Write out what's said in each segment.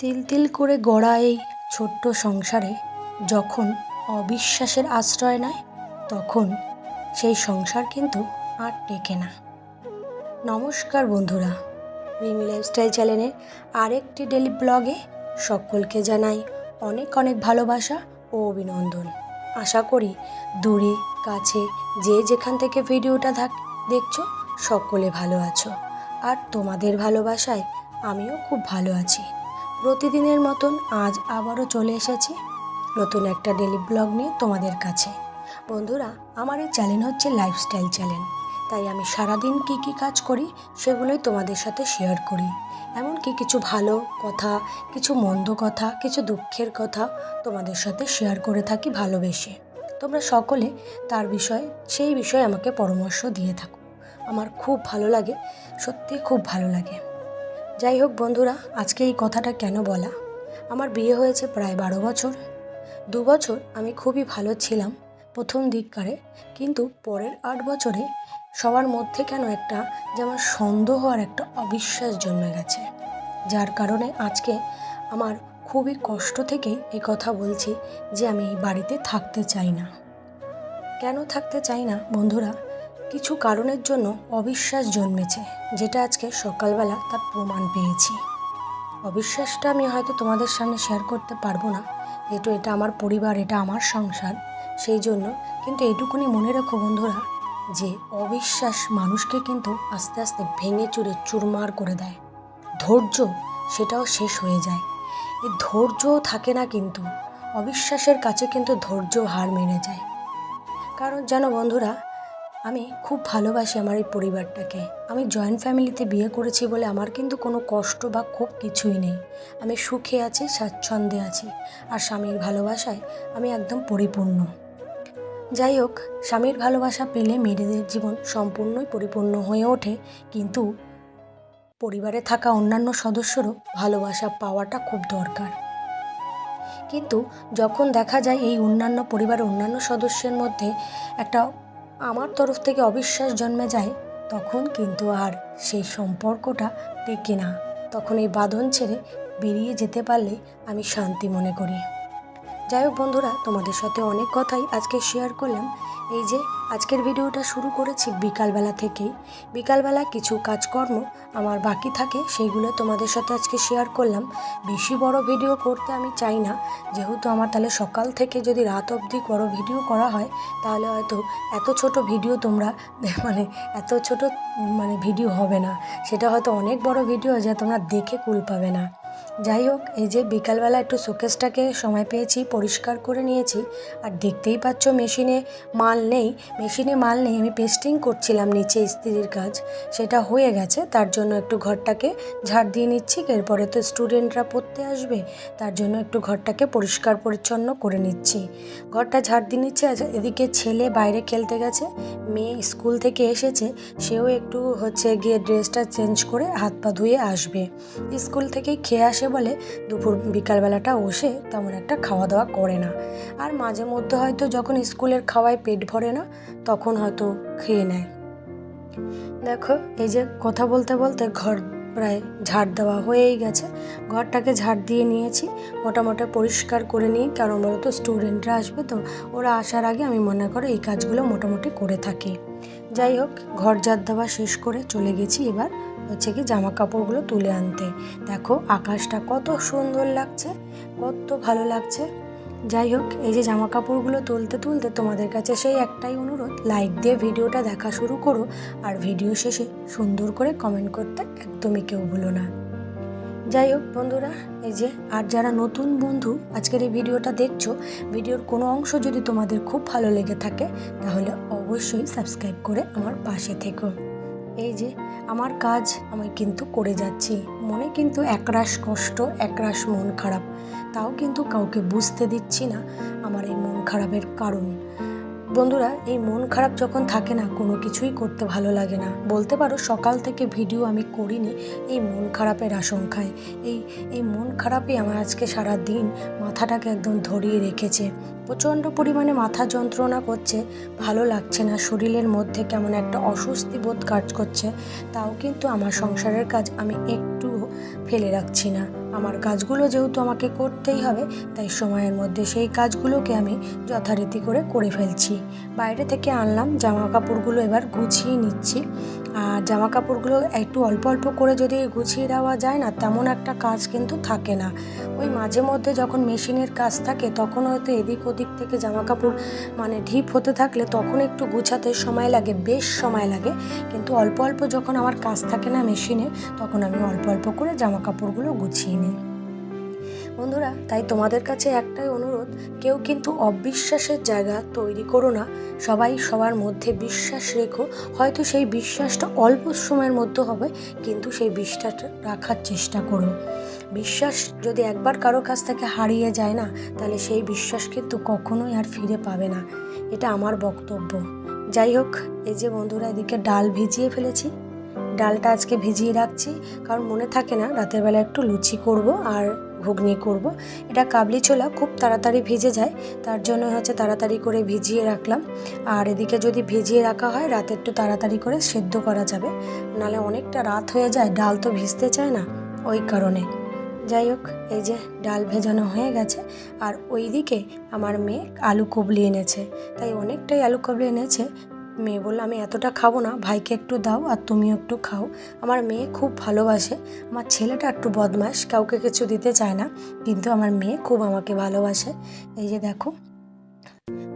তিল তিল করে গড়া এই ছোট্ট সংসারে যখন অবিশ্বাসের আশ্রয় নেয়, তখন সেই সংসার কিন্তু আর টেকে না। নমস্কার বন্ধুরা রিমি লাইফস্টাইল চ্যানেলের আরেকটি ডেলি ব্লগে সকলকে জানাই অনেক অনেক ভালোবাসা ও অভিনন্দন। আশা করি দূরে, কাছে, যে যেখান থেকে ভিডিওটা থাক দেখছ, সকলে ভালো আছো। আর তোমাদের ভালোবাসায় আমিও খুব ভালো আছি। প্রতিদিনের মতন আজ আবারও চলে এসেছি নতুন একটা ডেলি ব্লগ নিয়ে তোমাদের কাছে। বন্ধুরা, আমার এই চ্যানেল হচ্ছে লাইফস্টাইল চ্যানেল তাই আমি সারাদিন কি কি কাজ করি সেগুলোই তোমাদের সাথে শেয়ার করি। এমনকি কিছু ভালো কথা, কিছু মন্দ কথা, কিছু দুঃখের কথা তোমাদের সাথে শেয়ার করে থাকি ভালোবেসে। তোমরা সকলে তার বিষয়ে, সেই বিষয়ে আমাকে পরামর্শ দিয়ে থাকো। আমার খুব ভালো লাগে সত্যি খুব ভালো লাগে। যাই হোক বন্ধুরা, আজকে এই কথাটা কেন বলা? আমার বিয়ে হয়েছে প্রায় বারো বছর। দু বছর আমি খুবই ভালো ছিলাম প্রথম দিককারে, কিন্তু পরের আট বছরে সবার মধ্যে কেন একটা যেমন সন্দেহ আর একটা অবিশ্বাস জন্মে গেছে। যার কারণে আজকে আমার খুবই কষ্ট থেকে এই কথা বলছি যে আমি এই বাড়িতে থাকতে চাই না। কেন থাকতে চাই না বন্ধুরা? কিছু কারণের জন্য অবিশ্বাস জন্মেছে, যেটা আজকে সকালবেলা তার প্রমাণ পেয়েছি। অবিশ্বাসটা আমি হয়তো তোমাদের সামনে শেয়ার করতে পারব না। যেহেতু এটা আমার পরিবার, এটা আমার সংসার, সেই জন্য কিন্তু এটুকুনি মনে রাখো বন্ধুরা, যে অবিশ্বাস মানুষকে কিন্তু আস্তে আস্তে ভেঙে চুরে চুরমার করে দেয়। ধৈর্য সেটাও শেষ হয়ে যায়। এই ধৈর্যও থাকে না কিন্তু, অবিশ্বাসের কাছে কিন্তু ধৈর্য হার মেনে যায়। কারণ জানো বন্ধুরা আমি খুব ভালোবাসি আমার এই পরিবারটাকে। আমি জয়েন্ট ফ্যামিলিতে বিয়ে করেছি বলে আমার কিন্তু কোনো কষ্ট বা খুব কিছুই নেই। আমি সুখে আছি, স্বাচ্ছন্দ্যে আছি। আর স্বামীর ভালোবাসায় আমি একদম পরিপূর্ণ। যাই হোক, স্বামীর ভালোবাসা পেলে মেয়েদের জীবন সম্পূর্ণই পরিপূর্ণ হয়ে ওঠে। কিন্তু পরিবারে থাকা অন্যান্য সদস্যরও ভালোবাসা পাওয়াটা খুব দরকার। কিন্তু যখন দেখা যায় এই অন্যান্য পরিবারের অন্যান্য সদস্যের মধ্যে একটা আমার তরফ থেকে অবিশ্বাস জন্মে যায়, তখন কিন্তু আর সেই সম্পর্কটা টেকে না। তখন এই বাঁধন ছেড়ে বেরিয়ে যেতে পারলে আমি শান্তি মনে করি। যাই হোক বন্ধুরা, তোমাদের সাথে অনেক কথাই আজকে শেয়ার করলাম। এই যে, আজকের ভিডিওটা শুরু করেছি বিকালবেলা থেকেই। বিকালবেলা কিছু কাজকর্ম আমার বাকি থাকে, সেইগুলো তোমাদের সাথে আজকে শেয়ার করলাম। বেশি বড় ভিডিও করতে আমি চাই না। যেহেতু আমার তাহলে সকাল থেকে যদি রাত অবধি বড় ভিডিও করা হয়, তাহলে হয়তো এত ছোট ভিডিও তোমরা মানে এত ছোট মানে ভিডিও হবে না। সেটা হয়তো অনেক বড় ভিডিও যা তোমরা দেখে কুল পাবে না। যাই হোক, এই যে বিকালবেলা একটু শোকেসটাকে সময় পেয়েছি, পরিষ্কার করে নিয়েছি, আর দেখতেই পাচ্ছ মেশিনে মাল নেই। মেশিনে মাল নেই, আমি পেস্টিং করছিলাম নিচে স্ত্রীর কাজ, সেটা হয়ে গেছে, তার জন্য একটু ঘরটাকে ঝাড় দিয়ে নিচ্ছি, এরপরে তো স্টুডেন্টরা পড়তে আসবে, তার জন্য একটু ঘরটাকে পরিষ্কার পরিচ্ছন্ন করে নিচ্ছি। ঘরটা ঝাড় দিয়ে নিচ্ছে আর এদিকে ছেলে বাইরে খেলতে গেছে, মেয়ে স্কুল থেকে এসেছে, সেও একটু হচ্ছে গিয়ে ড্রেসটা চেঞ্জ করে হাত পা ধুয়ে আসবে। স্কুল থেকে খেয়ে আসে বলে দুপুর বিকালবেলাটা বসে তেমন একটা খাওয়া দাওয়া করে না। আর মাঝে মধ্যে হয়তো যখন স্কুলের খাওয়ায় পেট ভরে না, তখন হয়তো খেয়ে নেয়। দেখো, এই যে কথা বলতে বলতে ঘর প্রায় ঝাড় দেওয়া হয়েই গেছে। ঘরটাকে ঝাড় দিয়ে নিয়েছি, মোটামুটি পরিষ্কার করে নিই, কারণ বলতো স্টুডেন্টরা আসবে তো, ওরা আসার আগে আমি মনে করো এই কাজগুলো মোটামুটি করে থাকি। যাই হোক, ঘর ঝাড় দেওয়া শেষ করে চলে গেছি এবার হচ্ছে কি জামা কাপড়গুলো তুলে আনতে। দেখো, আকাশটা কত সুন্দর লাগছে, কত ভালো লাগছে। যাই হোক, এই যে জামা কাপড়গুলো তুলতে তুলতে তোমাদের কাছে সেই একটাই অনুরোধ লাইক দিয়ে ভিডিওটা দেখা শুরু করো আর ভিডিও শেষে সুন্দর করে কমেন্ট করতে একদমই কেউ ভুলো না। যাই হোক বন্ধুরা, এই যে আর যারা নতুন বন্ধু আজকের এই ভিডিওটা দেখছ, ভিডিওর কোনো অংশ যদি তোমাদের খুব ভালো লেগে থাকে, তাহলে অবশ্যই সাবস্ক্রাইব করে আমার পাশে থেকো। এই যে, আমার কাজ আমি কিন্তু করে যাচ্ছি। মনে কিন্তু একরাশ কষ্ট, একরাশ মন খারাপ। তাও কিন্তু কাউকে বুঝতে দিচ্ছি না আমার এই মন খারাপের কারণ। বন্ধুরা, এই মন খারাপ যখন থাকে না, কোনো কিছুই করতে ভালো লাগে না। বলতে পারো, সকাল থেকে ভিডিও আমি করিনি এই মন খারাপের আশঙ্কায়। এই এই মন খারাপই আমার আজকে সারা দিন মাথাটাকে একদম ধরিয়ে রেখেছে। প্রচণ্ড পরিমাণে মাথা যন্ত্রণা করছে, ভালো লাগছে না, শরীরের মধ্যে কেমন একটা অস্বস্তি বোধ কাজ করছে, তাও কিন্তু আমার সংসারের কাজ আমি একটু ফেলে রাখছি না। আমার কাজগুলো যেহেতু আমাকে করতেই হবে, তাই সময়ের মধ্যে সেই কাজগুলোকে আমি যথারীতি করে করে ফেলছি। বাইরে থেকে আনলাম জামা কাপড়গুলো এবার গুছিয়ে নিচ্ছি। আর জামা কাপড়গুলো একটু অল্প অল্প করে যদি গুছিয়ে দেওয়া যায় না, তেমন একটা কাজ কিন্তু থাকে না। ওই মাঝে মধ্যে যখন মেশিনের কাজ থাকে, তখন হয়তো এদিক ওদিক থেকে জামা কাপড় মানে ঢিপ হতে থাকলে তখন একটু গুছাতে সময় লাগে, বেশ সময় লাগে। কিন্তু অল্প অল্প যখন আমার কাজ থাকে না মেশিনে, তখন আমি অল্প অল্প করে জামা কাপড়গুলো গুছিয়ে নিই। বন্ধুরা, তাই তোমাদের কাছে একটাই অনুরোধ, কেউ কিন্তু অবিশ্বাসের জায়গা তৈরি করো না। সবাই সবার মধ্যে বিশ্বাস রেখো। হয়তো সেই বিশ্বাসটা অল্প সময়ের মধ্যে হবে, কিন্তু সেই বিশ্বাসটা রাখার চেষ্টা করো। বিশ্বাস যদি একবার কারও কাছ থেকে হারিয়ে যায় না, তাহলে সেই বিশ্বাস কিন্তু কখনোই আর ফিরে পাবে না। এটা আমার বক্তব্য। যাই হোক, এই যে বন্ধুরা, এদিকে ডাল ভিজিয়ে ফেলেছি। ডালটা আজকে ভিজিয়ে রাখছি, কারণ মনে থাকে না, রাতের বেলা একটু লুচি করব আর ঘুগনি করব। এটা কাবলি ছোলা খুব তাড়াতাড়ি ভিজে যায়, তার জন্য হচ্ছে তাড়াতাড়ি করে ভিজিয়ে রাখলাম। আর এদিকে যদি ভিজিয়ে রাখা হয়, রাতে একটু তাড়াতাড়ি করে সেদ্ধ করা যাবে। নালে অনেকটা রাত হয়ে যায়, ডাল তো ভিজতে চায় না, ওই কারণে। যাই হোক, এই যে ডাল ভেজানো হয়ে গেছে। আর ওই দিকে আমার মেয়ে আলু কবলি এনেছে। তাই অনেকটাই আলু কবলি এনেছে মেয়ে বলল, আমি এতটা খাব না, ভাইকে একটু দাও আর তুমিও একটু খাও। আমার মেয়ে খুব ভালোবাসে। আমার ছেলেটা একটু বদমাস কাউকে কিছু দিতে চায় না, কিন্তু আমার মেয়ে খুব আমাকে ভালোবাসে। এই যে দেখো,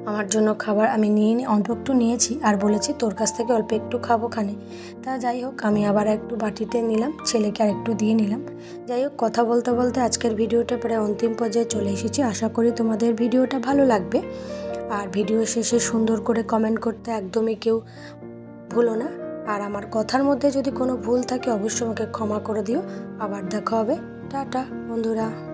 আমার জন্য খাবার আমি নিয়ে নি- অল্প একটু নিয়েছি আর বলেছি তোর কাছ থেকে অল্প একটু খাব খানে। তা যাই হোক, আমি আবার একটু বাটিতে নিলাম, ছেলেকে আর একটু দিয়ে নিলাম। যাই হোক, কথা বলতে বলতে আজকের ভিডিওটা প্রায় অন্তিম পর্যায়ে চলে এসেছি। আশা করি তোমাদের ভিডিওটা ভালো লাগবে। আর ভিডিও শেষে সুন্দর করে কমেন্ট করতে একদমই কেউ ভুলো না। আর আমার কথার মধ্যে যদি কোনো ভুল থাকে, অবশ্যই আমাকে ক্ষমা করে দিও। আবার দেখা হবে। টাটা, বন্ধুরা।